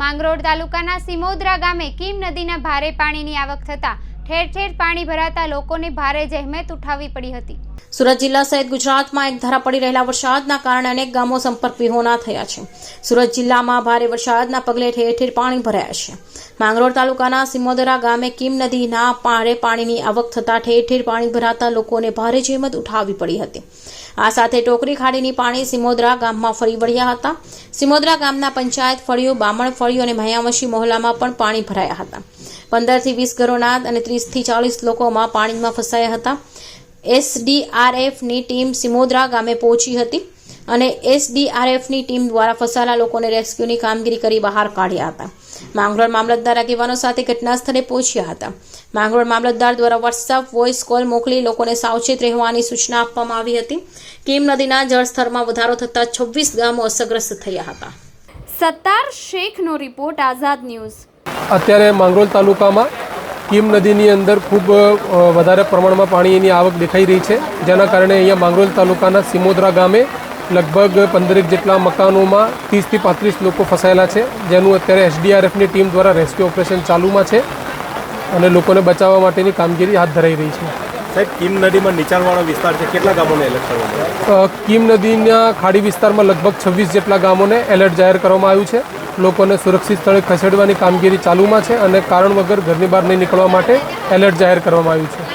માંગરોળ તાલુકાના સિમોદરા ગામે કીમ નદીના ભારે પાણીની આવક થતાં ઠેર ઠેર પાણી ભરાતા લોકોને ભારે જહેમત ઉઠાવવી પડી હતી. સુરત જિલ્લા સહિત ગુજરાતમાં એક ધારા પડી રહેલા વરસાદના કારણે અનેક ગામો સંપર્ક વિહોણા થયા છે. સુરત જિલ્લામાં ભારે વરસાદના પગલે ઠેર ઠેર પાણી ભરાયા છે. માંગરોળ તાલુકાના સિમોદરા ગામે કીમ નદીના પારે પાણીની આવક થતાં ઠેર ઠેર પાણી ભરાતા લોકોને ભારે જહેમત ઉઠાવવી પડી હતી. આ સાથે ટોકરી ખાડીની પાણી સિમોદરા ગામમાં ફરી વળ્યા હતા. સિમોદરા ગામના પંચાયત ફળિયો બામણ ફળિયો અને મયાવશી મહોલ્લામાં પણ પાણી ભરાયા હતા. પંદરથી વીસ ઘરોના અને ત્રીસથી ચાલીસ લોકોમાં પાણીમાં ફસાયા હતા. એસડીઆરએફની ટીમ સિમોદરા ગામે પહોંચી હતી. અને એસડીઆરએફની ટીમ દ્વારા ફસાયેલા લોકોને રેસ્ક્યુની કામગીરી કરી બહાર કાઢ્યા હતા. માંગરોળ મામલતદાર આગેવાનો સાથે ઘટના સ્થળે પહોંચ્યા હતા. માંગરોળ મામલતદાર દ્વારા વોટ્સઅપ વોઇસ કોલ મોકલી લોકોને સાવચેત રહેવાની સૂચના આપવામાં આવી હતી. કીમ નદીના જળસ્તરમાં વધારો થતાં છવ્વીસ ગામો અસરગ્રસ્ત થયા હતા. સત્તાર શેખનો રિપોર્ટ આઝાદ ન્યૂઝ. અત્યારે માંગરોળ તાલુકામાં કીમ નદીની અંદર ખૂબ વધારે પ્રમાણમાં પાણીની આવક દેખાઈ રહી છે. જેના કારણે અહીંયા માંગરોળ તાલુકાના સિમોદરા ગામે લગભગ પંદરેક જેટલા મકાનોમાં ત્રીસથી પાંત્રીસ લોકો ફસાયેલા છે જેનું અત્યારે એસડીઆરએફની ટીમ દ્વારા રેસ્ક્યુ ઓપરેશન ચાલુમાં છે અને લોકોને બચાવવા માટેની કામગીરી હાથ ધરાઈ રહી છે. સાહેબ કીમ નદીમાં નીચાણવાળો વિસ્તાર છે કેટલા ગામોને એલર્ટ કરવામાં આવ્યા? કીમ નદીના ખાડી વિસ્તારમાં લગભગ છવ્વીસ જેટલા ગામોને એલર્ટ જાહેર કરવામાં આવ્યું છે. લોકોને સુરક્ષિત સ્થળે ખસેડવાની કામગીરી ચાલુમાં છે અને કારણ વગર ઘરની બહાર નહીં નીકળવા માટે એલર્ટ જાહેર કરવામાં આવ્યું છે.